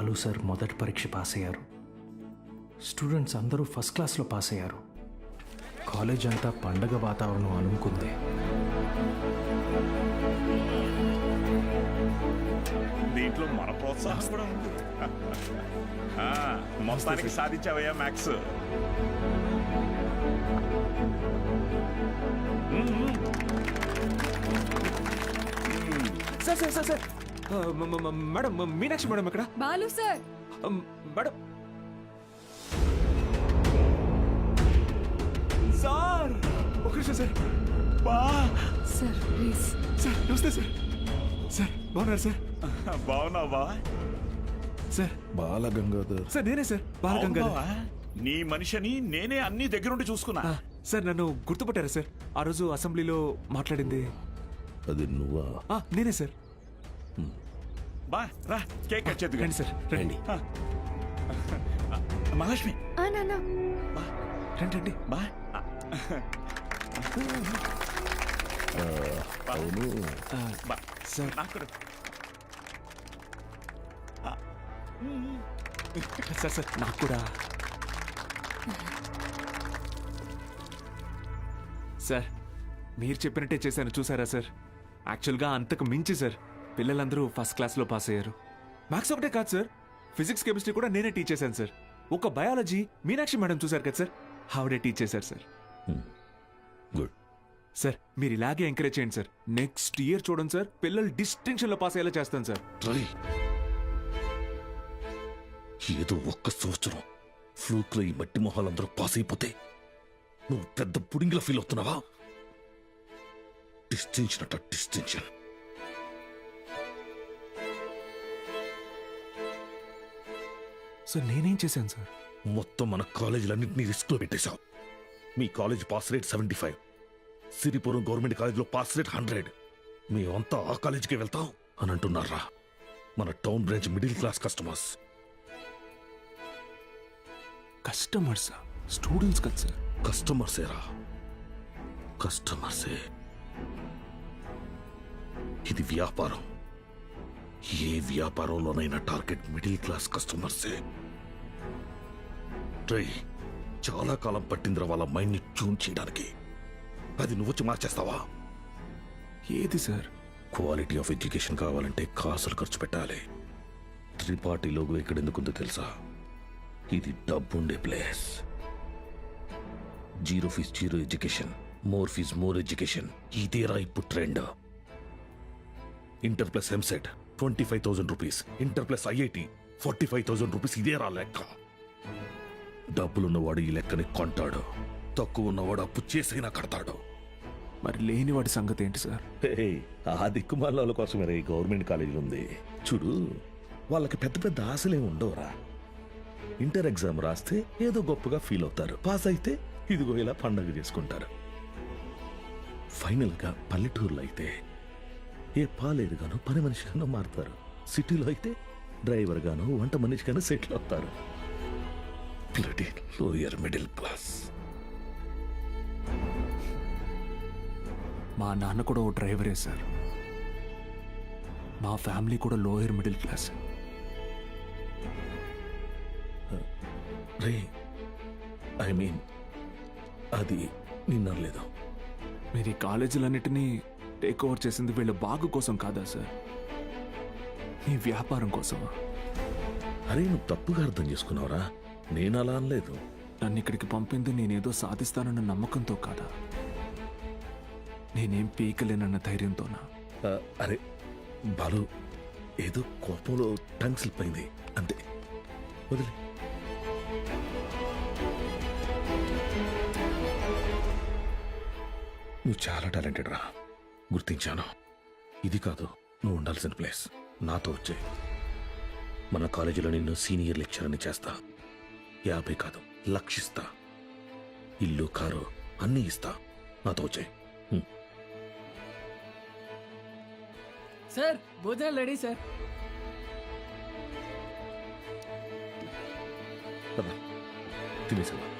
Balu sir మొదటి పరీక్ష pass అయ్యారు. స్టూడెంట్స్ అందరూ ఫస్ట్ క్లాస్లో పాస్ అయ్యారు. కాలేజ్ అంతా పండగ వాతావరణం అనుకుంది. దీంట్లో మన ప్రోత్సాహం కూడా ఉంది. ఆ, మొత్తానికి సాధించావయ్యా Max sir sir sir sir. Madam Meenakshi madam ఎక్కడ? బాలు సార్. మేడం. సార్! ఒక నిమిషం సార్. బా. Sir please. సార్ నమస్తే సార్. సార్ బాగున్నారు సార్? బాగున్నావు సార్. బాలగంగాధర్. సార్ నేనే సార్. బాలగంగా బాగున్నావా? నీ మనిషిని నేనే అన్ని దగ్గరుండి చూసుకున్నా. సార్ నన్ను గుర్తుపట్టారా సార్? ఆ రోజు అసెంబ్లీలో మాట్లాడింది. అది నువ్వా? నేనే సార్. బా రా కేక్ కట్ చేద్దుగా. రండి సార్ రండి. మహాలక్ష్మి. ఆ నాన్న. రండి రండి. బా. అవును. బా. సార్. నాకు కూడా. సార్ సార్ నాకు కూడా. సార్ మీరు చెప్పినట్టే చేశాను చూసారా సార్? యాక్చువల్గా అంతకు మించి సార్. పిల్లలందరూ ఫస్ట్ క్లాస్లో పాస్ అయ్యారు. మ్యాథ్స్ ఒకటే కాదు సార్. ఫిజిక్స్ కెమిస్ట్రీ కూడా నేనే టీచ్ చేశాను సార్. ఒక బయాలజీ మీనాక్షి మేడం చూశారు కదా సార్. ఆవిడే టీచ్ చేశారు సార్. గుడ్ సార్ మీరు ఇలాగే ఎంకరేజ్ చేయండి సార్. నెక్స్ట్ ఇయర్ చూడండి సార్. పిల్లలు డిస్టింక్షన్లో పాస్ అయ్యేలా చేస్తాను సార్. ట్రై ఏదో ఒక్క సంవత్సరం ఫ్లూక్లో ఈ మట్టి మొహాలందరూ పాస్ అయిపోతే నువ్వు పెద్ద పుడింగిలా ఫీల్ అవుతున్నావా? డిస్టింక్షన్ అట డిస్టింక్షన్. సార్ నేనేం చేశాను సార్? మొత్తం మన కాలేజీలన్నింటినీ రిస్క్లో పెట్టేశావు. మీ college pass rate seventy five. Siripuram government కాలేజీలో పాస్ రేట్ హండ్రెడ్. మేమంతా ఆ కాలేజీకి వెళ్తాం అని అంటున్నారా? మన town branch middle class customers. Customers? Students కదా సార్. కస్టమర్సేరా? కస్టమర్సే. ఇది వ్యాపారం. ఏ వ్యాపారంలోనైనా టార్గెట్ మిడిల్ క్లాస్ కస్టమర్సే. ట్రై చాలా కాలం పట్టిందిరా వాళ్ళ మైండ్ని ట్యూన్ చేయడానికి. అది నువ్వు వచ్చి మార్చేస్తావా? ఏది సార్? క్వాలిటీ ఆఫ్ ఎడ్యుకేషన్ కావాలంటే కాసులు ఖర్చు పెట్టాలి. త్రిపాఠి లోగో ఇక్కడ ఎందుకుందో తెలుసా? ఇది డబ్బుండే place. Zero fees zero education more fees more education. ఇదేరా ఇప్పుడు trend. Inter plus EAMCET. Twenty five thousand rupees. Inter plus IIT forty five thousand rupees ఇదేరా లెక్క. డబ్బులున్నవాడు ఈ లెక్కని కొంటాడు. తక్కువ ఉన్నవాడు అప్పు చేసైనా కడతాడు. మరి లేని వాడి సంగతి ఏంటి సార్? ఆ దిక్కుమాల కోసమే ఈ గవర్నమెంట్ కాలేజీలు ఉంది. చూడు వాళ్ళకి పెద్ద పెద్ద ఆశలేం ఉండవురా. ఇంటర్ ఎగ్జామ్ రాస్తే ఏదో గొప్పగా ఫీల్ అవుతారు. పాస్ అయితే ఇదిగో ఇలా పండగ చేసుకుంటారు. ఫైనల్గా పల్లెటూరులో అయితే ఏ పాలేరుగానో పని మనిషిగానో మారుతారు. సిటీలో అయితే డ్రైవర్ గానో వంట మనిషిగానో సెటిల్ అవుతారు. Lower middle class. మా నాన్న కూడా ఓ డ్రైవరే సార్. మా ఫ్యామిలీ కూడా లోయర్ మిడిల్ క్లాస్. రే ఐ మీన్ అది నిన్నలేదు మీరు ఈ కాలేజీలన్నిటినీ టేక్ ఓవర్ చేసింది వీళ్ళ బాగు కోసం కాదా సార్ మీ వ్యాపారం కోసమా? అరే నువ్వు తప్పుగా అర్థం చేసుకున్నావురా. నేను అలా అనలేదు. నన్ను ఇక్కడికి పంపింది నేనేదో సాధిస్తానన్న నమ్మకంతో కాదా? నేనేం పీకలేనన్న ధైర్యంతోనా? ఆ, అరే బాలు ఏదో కోపంలో టంగ్ స్లిప్ అయింది అంతే. వదిలే. నువ్వు చాలా టాలెంటెడ్ రా గుర్తించాను. ఇది కాదు నువ్వు ఉండాల్సిన ప్లేస్. నాతో వచ్చే. మన కాలేజీలో నిన్ను సీనియర్ లెక్చరర్ని చేస్తా. యాభై కాదు లక్షిస్తా. ఇల్లు కారు అన్నీ ఇస్తా. నాతో వచ్చే. సార్ భోజనాలు రెడీ సార్. కదా తినేసావా?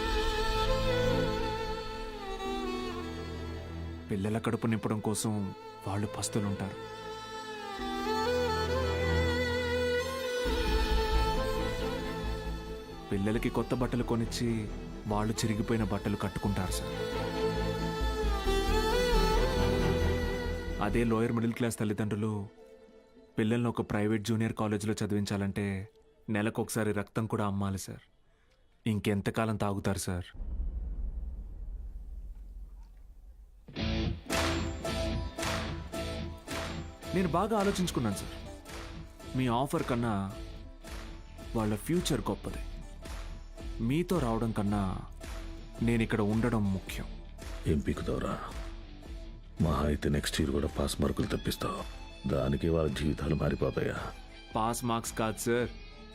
పిల్లల కడుపు నింపడం కోసం వాళ్ళు పస్తులుంటారు. పిల్లలకి కొత్త బట్టలు కొనిచ్చి వాళ్ళు చిరిగిపోయిన బట్టలు కట్టుకుంటారు సార్. అదే లోయర్ మిడిల్ క్లాస్ తల్లిదండ్రులు పిల్లల్ని ఒక ప్రైవేట్ జూనియర్ కాలేజీలో చదివించాలంటే నెలకు ఒకసారి రక్తం కూడా అమ్మాలి సార్. ఇంకెంతకాలం తాగుతారు సార్? నేను బాగా ఆలోచించుకున్నాను సార్. మీ ఆఫర్ కన్నా వాళ్ళ ఫ్యూచర్ గొప్పది. మీతో రావడం కన్నా నేను ఇక్కడ ఉండడం ముఖ్యం. ఏం పీకుతావురా? మహా అయితే నెక్స్ట్ ఇయర్ కూడా పాస్ మార్కులు తెప్పిస్తావు. దానికి వాళ్ళ జీవితాలు మారిపోతాయా? పాస్ మార్క్స్ కాదు సార్.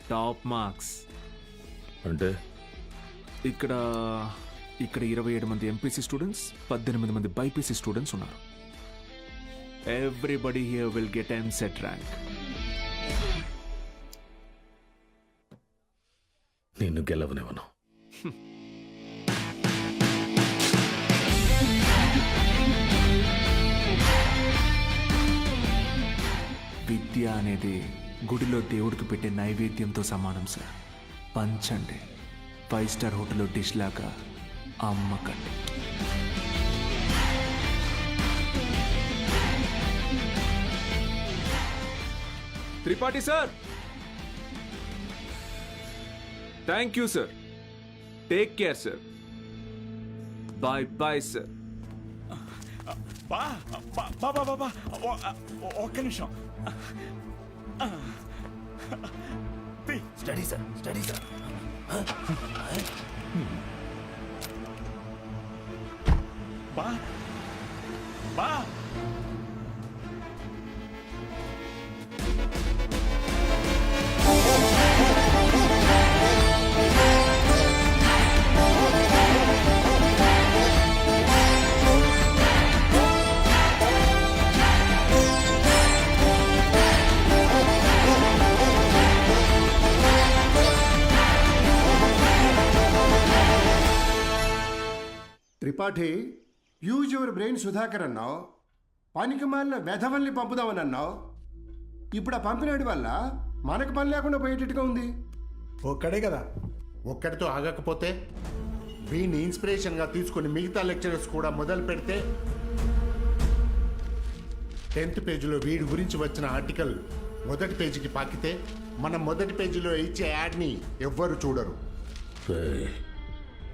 టాప్ మార్క్స్ అంటే? ఇక్కడ ఇక్కడ ఇరవై ఏడు మంది ఎంపీసీ స్టూడెంట్స్ పద్దెనిమిది మంది బైపీసీ స్టూడెంట్స్ ఉన్నారు. Everybody here will get EAMCET rank నిన్ను గెలవనివ్వను. విద్య అనేది గుడిలో దేవుడికి పెట్టే నైవేద్యంతో సమానం సార్. పంచండి. ఫైవ్ స్టార్ హోటల్లో డిష్ లాగా అమ్మకండి Tripathi sir. Thank you sir take care sir bye bye sir బా బా బా బా బా బా ఓ- ఓ- ఒక్క నిమిషం. Study sir study sir. బా బా. Tripathi use your brain Sudhakar అన్నావు పనికి మాలిన వెధవల్ని పంపుదామని అన్నావు. ఇప్పుడు ఆ పంపినాడి వల్ల మనకు పని లేకుండా పోయేటట్టుగా ఉంది. ఒక్కడే కదా. ఒక్కడితో ఆగకపోతే వీడిని ఇన్స్పిరేషన్గా తీసుకుని మిగతా లెక్చరర్స్ కూడా మొదలు పెడితే టెన్త్ పేజీలో వీడి గురించి వచ్చిన ఆర్టికల్ మొదటి పేజీకి పాకితే మనం మొదటి పేజీలో ఇచ్చే యాడ్ని ఎవ్వరు చూడరు.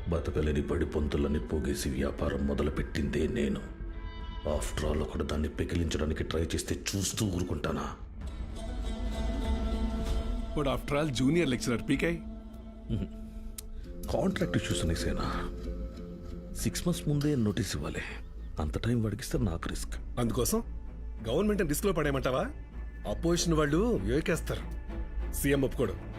బతకలేని పడి పొంతులని పోగేసి వ్యాపారం మొదలుపెట్టిందే నేను. ఆఫ్టర్ ఆల్ ఒకడు దాన్ని పెకిలించడానికి ట్రై చేస్తే చూస్తూ ఊరుకుంటానా? But after all junior lecturer PK. Contract issues అనేసేనా సిక్స్ మంత్స్ ముందే నోటీస్ ఇవ్వాలి. అంత టైం వాడికిస్తే నాకు రిస్క్. అందుకోసం గవర్నమెంట్ రిస్క్లో పడేయమంటావా అపోజిషన్ వాళ్ళు యోకేస్తారు సీఎం ఒప్పుకోడు.